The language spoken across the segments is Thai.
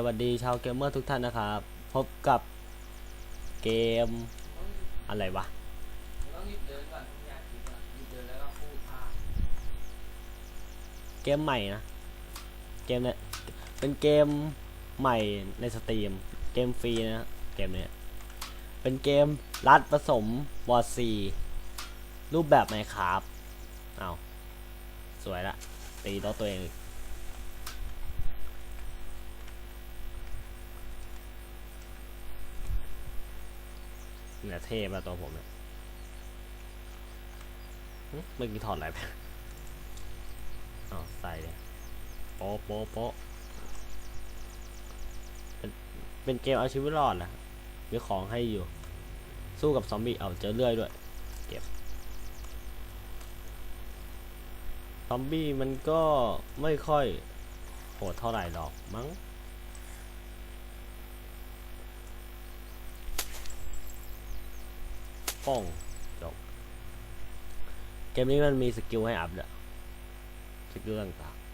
สวัสดีชาวเกมเมอร์ทุกท่านนะครับ พบกับเกมอะไรวะเกมใหม่นะ เกมเนี่ยเป็นเกมใหม่ในสตรีม เกมฟรีนะเกมเนี้ยเป็นเกมรัดผสมบอร์ซีรูปแบบไหมครับเอาสวยละ ตีต๊ะตัวเอง เนี่ยเท่มาตัวผมเนี่ยเมื่อกี้ถอดอะไรไปอ๋อใส่เลยโป๊ะโป๊ะโป๊ะเป็นเป็นเกมเอาชีวิตรอดนะมีของให้อยู่ สู้กับซอมบี้เอาเจอเลื่อยด้วย เก็บ ซอมบี้มันก็ไม่ค่อยโหดเท่าไหร่หรอกมั้ง ป้องจบเกมนี้มันมีสกิลให้อัพด้วยสกิลต่างๆ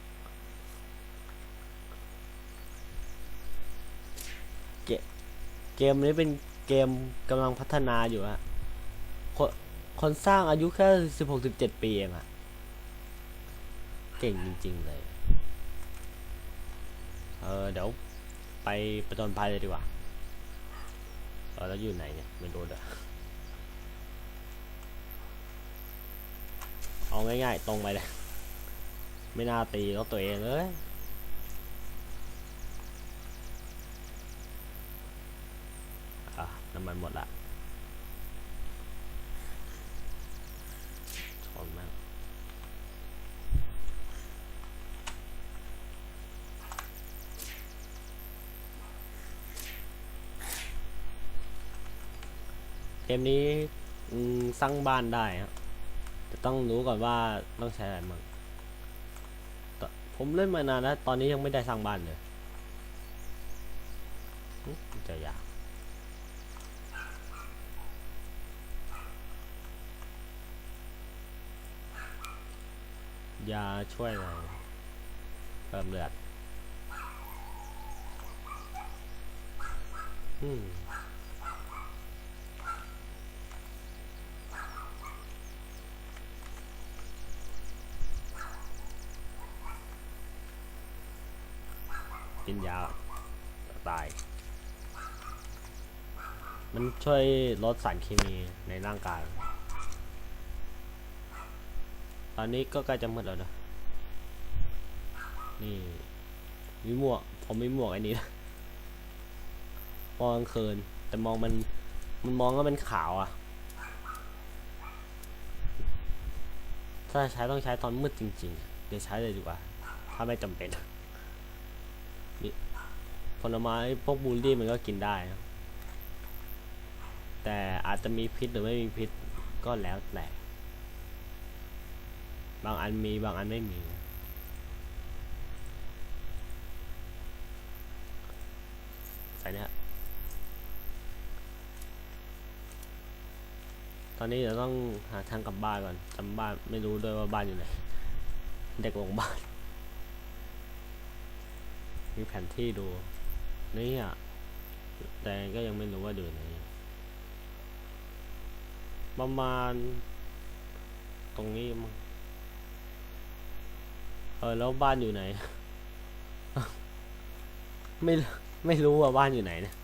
เกเกมนี้เป็นเกมกำลังพัฒนาอยู่ฮะคนคนสร้างอายุแค่สิบหกสิบเจ็ดปีเองอะเก่งจริง ๆ เลย เออเดี๋ยวไปประจนภัยเลยดีกว่า เออแล้วอยู่ไหนเนี่ย ไม่รู้เด้อ เอาง่ายๆ ตรงไปเลย ไม่น่าตีรถตัวเองเลยอะน้ำมันหมดละชนมากเกมนี้สร้างบ้านได้ครับ ต้องรู้ก่อนว่าต้องใช้อะไรมั่งผมเล่นมานานแล้วตอนนี้ยังไม่ได้สร้างบ้านเลยจะยากยาช่วยอะไรเพิ่มเลือดอืม กินยาตาย มันช่วยลดสารเคมีในร่างกาย ตอนนี้ก็ใกล้จะมืดแล้วนะ นี่ มีหมวก ผมมีหมวกอ้นี้นะมองกลางคืนแต่มองมัน มันมองแล้วมันขาวอะถ้าใช้ต้องใช้ตอนมืดจริงๆ เดี๋ยวใช้เลยดีกว่า ถ้าไม่จำเป็น ผลไม้พวกบูลลี่มันก็กินได้นะแต่อาจจะมีพิษหรือไม่มีพิษก็แล้วแต่บางอันมีบางอันไม่มีใส่นี่ยตอนนี้เดี๋ยวต้องหาทางกลับบ้านก่อนจำบ้านไม่รู้ด้วยว่าบ้านอยู่ไหน เด็กหลงบ้าน มีแผนที่ดูนี่อะแต่ก็ยังไม่รู้ว่าดูไหนประมาณ ตรงนี้มั้งเออแล้วบ้านอยู่ไหน ไม่ไม่รู้ว่าบ้านอยู่ไหนเนะ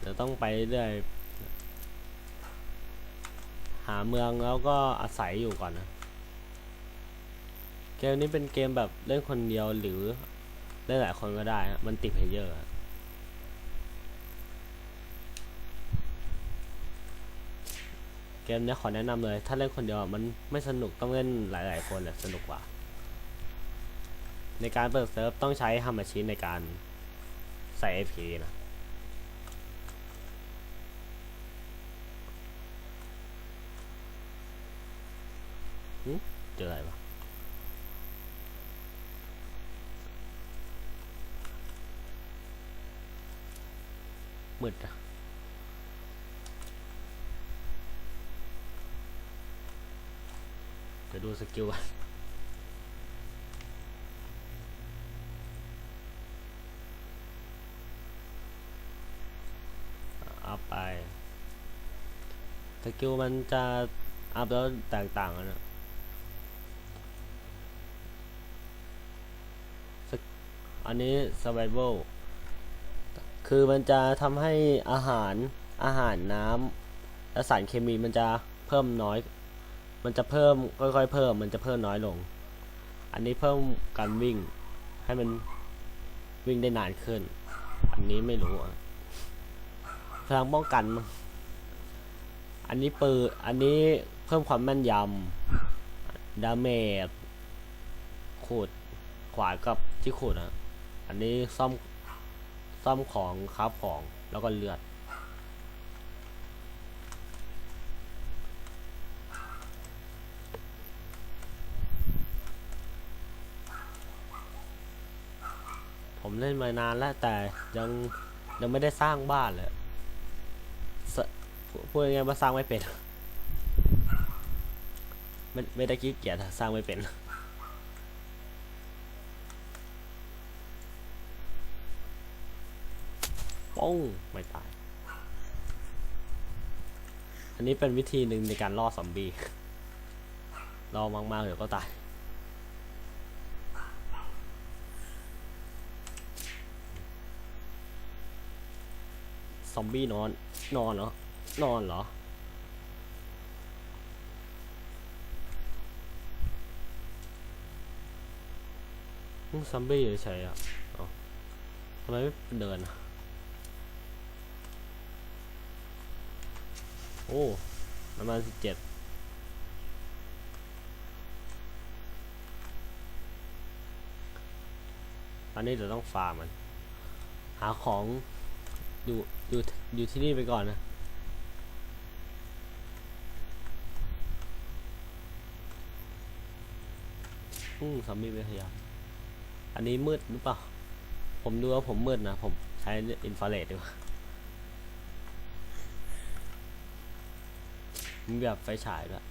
เดี๋ยวต้องไปเรื่อยหาเมืองแล้วก็อาศัยอยู่ก่อนนะ เกมนี้เป็นเกมแบบเล่นคนเดียวหรือเล่นหลายคนก็ได้ฮะมันติดเพลเยอร์เกมนี้ขอแนะนำเลย ถ้าเล่นคนเดียวมันไม่สนุกต้องเล่นหลาย ๆ คนแหละสนุกกว่า ในการเปิดเซิร์ฟต้องใช้ฮัมมาชินในการใส่ AP นะเจออะไรวะ มืดจะดูสกิลกันอัพไป สกิลมันจะอัพแล้วแตกต่างกันนะอันนี้ survival คือมันจะทำให้อาหารอาหารน้ำและสารเคมีมันจะเพิ่มน้อย มันจะเพิ่มค่อยๆเพิ่ม มันจะเพิ่มน้อยลง อันนี้เพิ่มการวิ่งให้มันวิ่งได้นานขึ้น อันนี้ไม่รู้พลังป้องกัน อันนี้ปืนอันนี้เพิ่มความแม่นยำ ดาเมจขูดขวากับที่ขูดอะ อันนี้ซ่อม ซ่อมของคราฟของแล้วก็เลือด ผมเล่นมานานแล้วแต่ยังยังไม่ได้สร้างบ้านเลยพูดยังไงว่าสร้างไม่เป็น ไม่ไม่ได้ขี้เกียจอะสร้างไม่เป็น องไม่ตาย อันนี้เป็นวิธีหนึ่งในการล่อซอมบี้ล่อมากๆเดี๋ยวก็ตาย ซอมบี้นอน นอนเหรอ นอนเหรอซอมบี้อยู่เฉยๆอะอ๋อทำไมไม่เดินอะ โอ้ประมาณสิบเจ็ดตอนนี้เดี๋ยวต้องฟาร์มมัน หาของอยู่อยู่อยู่ที่นี่ไปก่อนนะอืมซอมบี้ไม่ขยับอันนี้มืดหรือเปล่า ผมดูว่าผมมืดนะ ผมใช้อินฟราเรดดีกว่า มีแบบไฟฉายด้วย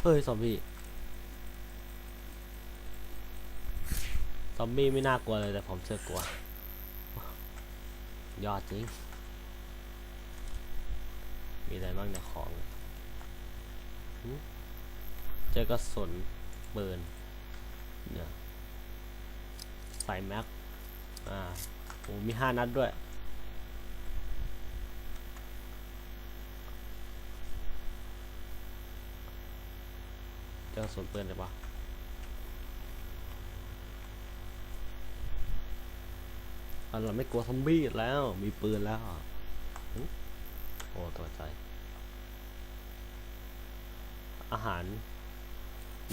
เฮ้ยซอมบี้ซอมบี้ไม่น่ากลัวเลยแต่ผมเชื่อกลัว ยอดจริง มีอะไรบ้างเนี่ยของ เจอกระสุนปืนเนี่ยใส่แม็ก อ่า โอ้มีห้านัดด้วย เจอกระสุนปืนเลยปะอะเราไม่กลัวซอมบี้แล้ว มีปืนแล้ว โอ้ตัวใจ อาหาร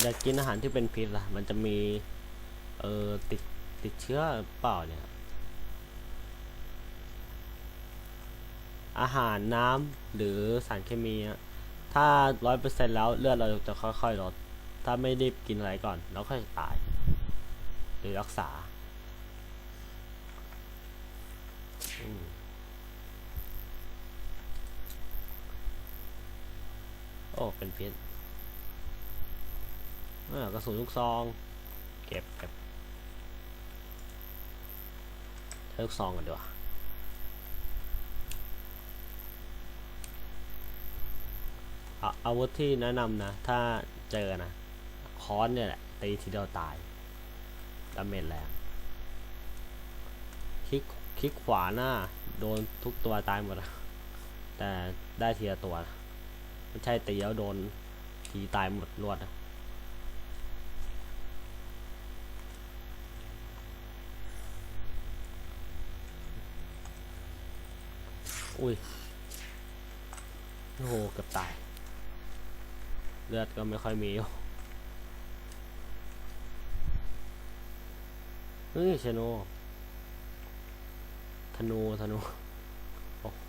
อยากกินอาหารที่เป็นพิษล่ะ มันจะมี เออติด ติดเชื้อเปล่าเนี่ย อาหารน้ำหรือสารเคมี ถ้าร้อยเปอร์เซ็นแล้วเลือดเราจะค่อยๆลด ถ้าไม่รีบกินอะไรก่อนแล้วค่อยตาย หรือรักษาอโอ้ เป็นพิษกระสุนลูกซอง เก็บเก็บใช้ลูกซองกันดีกว่าอะอาวุธที่แนะนำนะ ถ้าเจอนะ ค้อนเนี่ยแหละ ตีทีเดียวตายดาเมจแรงคลิกคลิกขวาหน้า โดนทุกตัวตายหมด แต่ได้ทีละตัว ไม่ใช่ตีแล้วโดนทีตายหมดรวดนะอุ้ย โอ้โหเกือบตาย เลือดก็ไม่ค่อยมีอยู่ เฮ้ยชโน ธนูธนู โอ้โห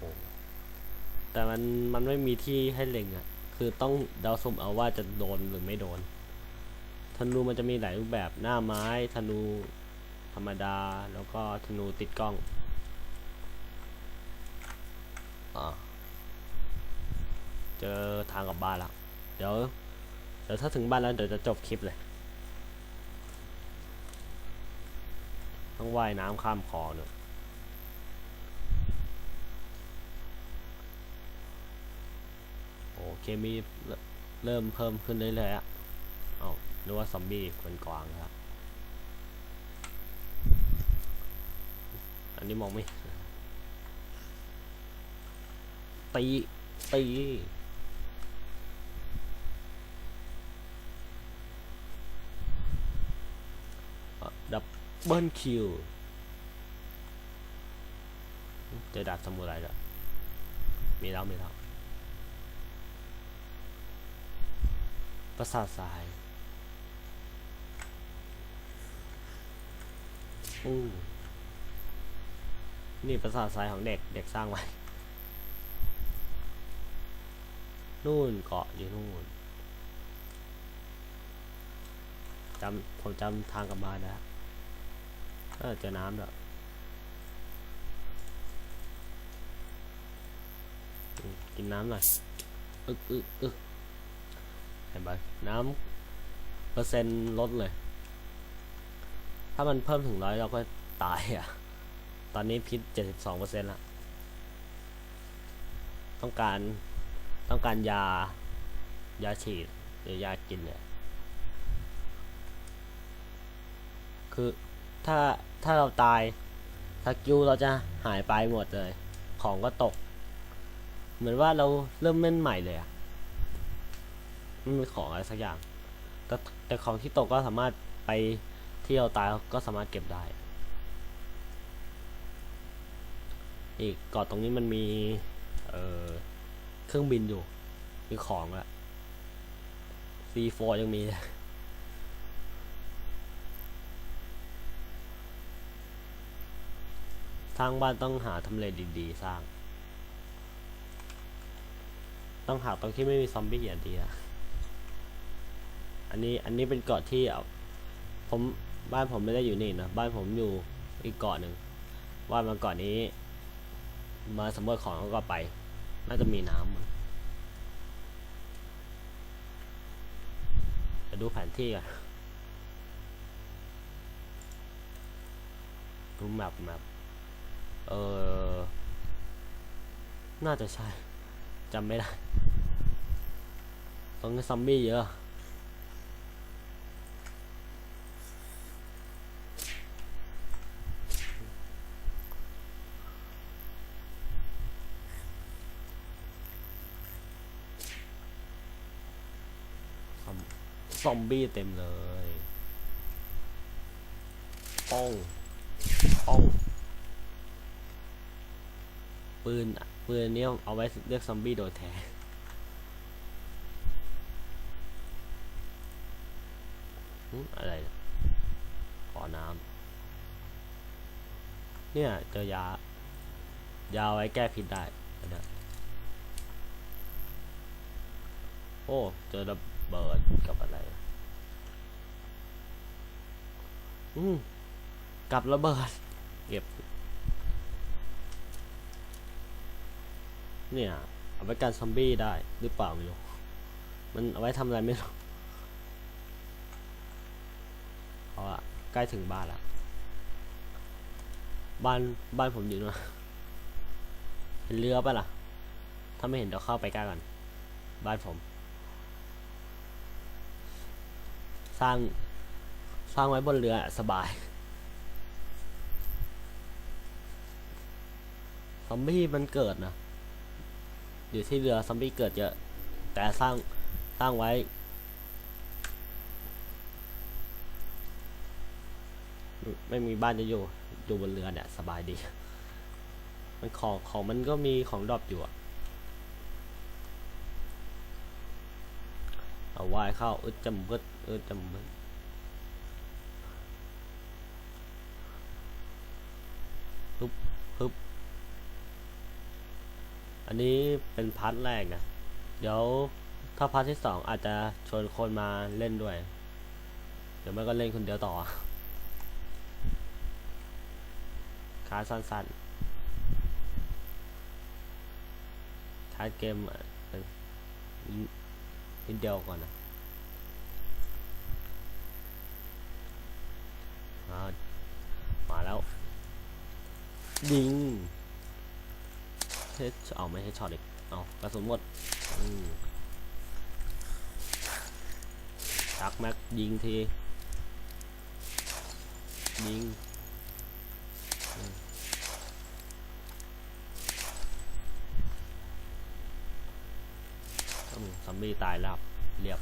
แต่มันมันไม่มีที่ให้เล็งอะ่ะ คือต้องเดาสุ่มเอาว่าจะโดนหรือไม่โดน ธนูมันจะมีหลายรูปแบบหน้าไม้ ธนูธรรมดา แล้วก็ธนูติดกล้องอเจอทางกลับบ้านแล้วเดี๋ยว เดี๋ยวถ้าถึงบ้านแล้วเดี๋ยวจะจบคลิปเลย ต้องว่ายน้ำข้ามคลองเนี่ยโอเคมีเริ่มเพิ่มขึ้นเรื่อยๆอะเอาหรือว่าซอมบี้คนกวางครับอันนี้มองไม่ตีตี เบิลคิวเจอดาบสมุไรแล้วมีแล้วมีแล้วประสาททรายอู้นี่ประสาททรายของเด็ก เด็กสร้างไว้ นู่นเกาะอยู่นู่นจำผมจำทางกลับบ้านได้แล้ว เออเจอน้ำแล้วยอืมกินน้ำหน่อยอึกอึกอึกเห็นปะน้ำเปอร์เซ็นต์ลดเลย ถ้ามันเพิ่มถึงร้อยเราก็ตายอะ ตอนนี้พิษเจ็ดสิบสองเปอร์เซ็นต์ละ ต้องการต้องการยา ยาฉีดหรือยากินเนี่ยคือ ถ้าถ้าเราตายสกิลเราจะหายไปหมดเลย ของก็ตก เหมือนว่าเราเริ่มเล่นใหม่เลยอะไม่มีของอะไรสักอย่าง แต่แต่ของที่ตกก็สามารถไปที่เราตายก็สามารถเก็บได้ อีกเกาะตรงนี้มันมี เอ่อ เครื่องบินอยู่ มีของอะ C4 ยังมีเลย ร้างบ้านต้องหาทำเลดีๆ สร้าง ต้องหาตรงที่ไม่มีซอมบี้อย่างดียวอันนี้อันนี้เป็นเกาะที่เอาผมบ้านผมไม่ได้อยู่นี่นะบ้านผมอยู่อีกเกาะหนึ่งว่ามาเกาะนี้ มาสำรวจของแล้วก็ไป น่าจะมีน้ำมั้งจะดูแผนที่ก่อนดูแมปแมป เออ น่าจะใช่จำไม่ได้ตรงนี้ซอมบี้เยอะซอมซอมบี้เต็มเลยป้องป้อง ปืนปืนนี้เอาไว้เรียกซอมบี้โดยแท้อะไรขอน้ำเนี่ยเจอยายาไว้แก้พิษได้นเนี้ยโอ้เจอระเบิดกับอะไร อืมกับระเบิด เก็บ เนี่ยเอาไว้กันซอมบี้ได้หรือเปล่าไม่รู้ มันเอาไว้ทำอะไรไม่รู้เอาอะใกล้ถึงบ้านละบ้านบ้านผมอยู่นะเห็นเรือปะล่ะ ถ้าไม่เห็นเดี๋ยวเข้าไปใกล้กัน บ้านผม สร้างสร้างไว้บนเรือสบายซอมบี้มันเกิดนะ อยู่ที่เรือซอมบี้เกิดเยอะ แต่สร้างสร้างไว้ ไม่มีบ้านจะอยู่อยู่บนเรือเนี่ยสบายดี มันของของมันก็มีของดรอปอยู่อะเอาวายเข้าอึดจำบึดอึดจำบึดฮึบฮึบ อันนี้เป็นพาร์ทแรกนะ เดี๋ยวถ้าพาร์ทที่สองอาจจะชวนคนมาเล่นด้วย เดี๋ยวไม่ก็เล่นคนเดียวต่อขาสั้นๆท้ายเกมเป็นนิดเดียวก่อนนะมาแล้ว ยิง ช่เอาไม่ใช้ช็อตอีกเอากระสุนหมดชักแม็กยิงทียิงซัมบี้ตายแล้วเรียบ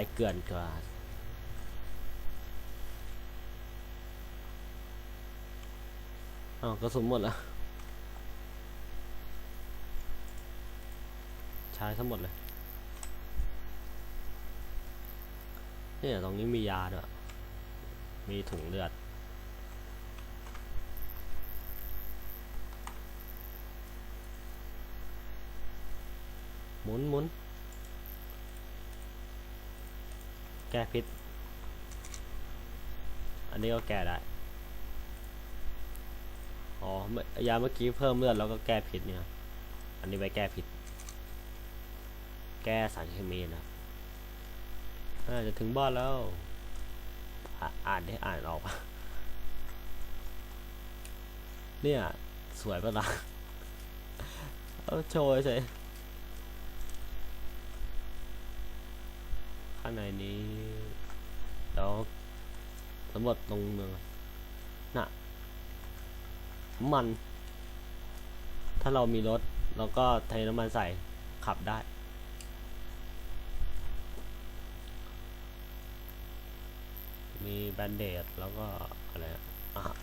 ายเกลื่อนกลาอ้าวกระสุนหมดแล้วใช้ทั้งหมดเลยเนี่ยตรงนี้มียาด้วย มีถุงเลือด หมุนหมุน แก้พิษ อันนี้ก็แก้ได้ อ๋อยาเมื่อกี้เพิ่มเลือดแล้วก็แก้พิษเนี่ย อันนี้ไว้แก้พิษ แก้สารเคมีนะอ่าจะถึงบ้านแล้วอะอ่านได้อ่านออกปะเนี่ย สวยปะล่ะ เอาโชว์เฉยางในนี้แล้วสำรวจตรงเมืองน่ะน้ำมัน ถ้าเรามีรถเราก็เทน้ำมันใส่ขับได้ มีแบนเดดแล้วก็อะไรอะอาหาร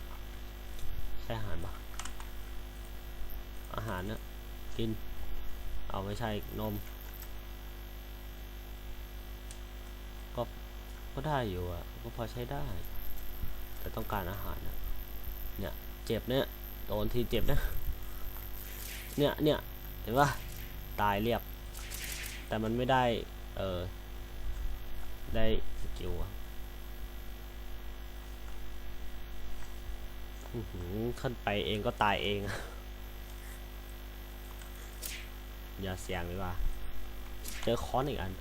ใช่อาหารปะอาหารเนะกิน เอาไม่ใช่นม ก็ ก็ได้อยู่อะ ก็พอใช้ได้ แต่ต้องการอาหารนะเนี่ย เจ็บเนี่ย โดนทีเจ็บนะเนี่ยเนี่ยเห็นปะตายเรียบ แต่มันไม่ได้ เออ ได้สกิลอะขึ้นไปเองก็ตายเอง อย่าเสียงเลยว่า เจอค้อนอีกอัน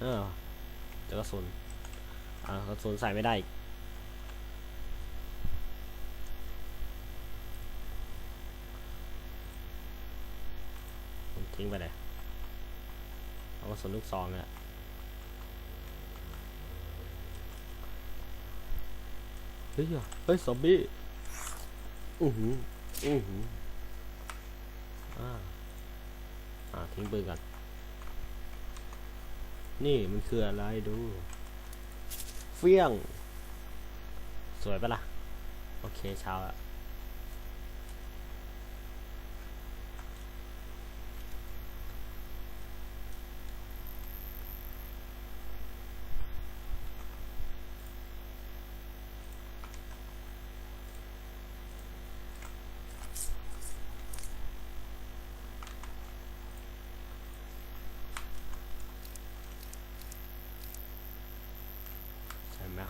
เออเจอกระสุนอ่ากระสุนใส่ไม่ได้อีกทิ้งไปเลยเอากระสุนลูกซองเนี่ยเฮ้ยเฮ้ยซอมบี้อือหืออือหืออ่าอ่าทิ้งปืนกัน นี่มันคืออะไรดู เฟี้ยง สวยปะล่ะ โอเคเช้าละใช่ไหม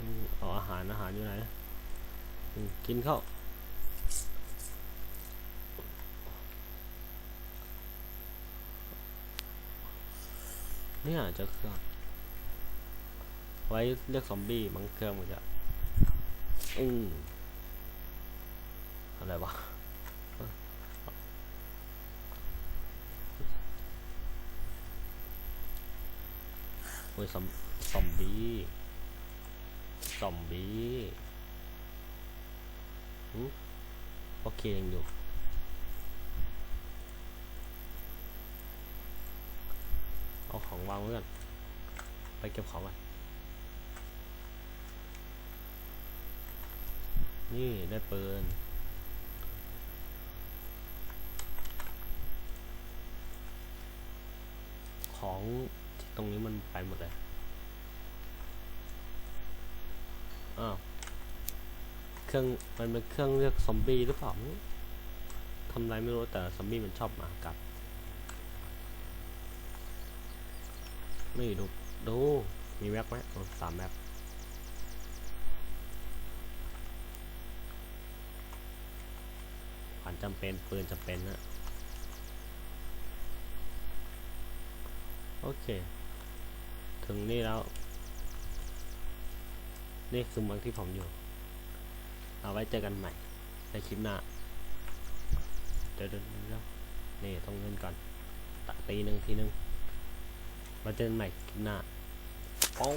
อืมเอาอาหารอาหารอยู่ไหน กินข้าเนี่ยจะเครื่อง ไว้เรียกซอมบี้มังเครื่องมันจะอืมอะไรวะโอ้ยซอมซอมบี้ ซอมบี้โอเคยังอยู่ เอาของวางไว้ก่อนไปเก็บของก่อนนี่ได้ปืนของที่ตรงนี้มันไปหมดเลย อ้าวเครื่องมันเป็นเครื่องเรียกซอมบี้หรือเปล่าทำไรไม่รู้แต่ซอมบี้มันชอบมากัดนี่ดูดูมีแม็กไหมสามแม็กขวัญจำเป็นปืนจำเป็นนะโอเค ถึงนี่แล้ว นี่คือเมืองที่ผมอยู่ เอาไว้เจอกันใหม่ ในคลิปหน้า เดี๋ยวเดี๋ยวนี่ต้องเล่นก่อนตักตีหนึ่งทีหนึ่งมาเจอกันใหม่คลิปหน้าป้อง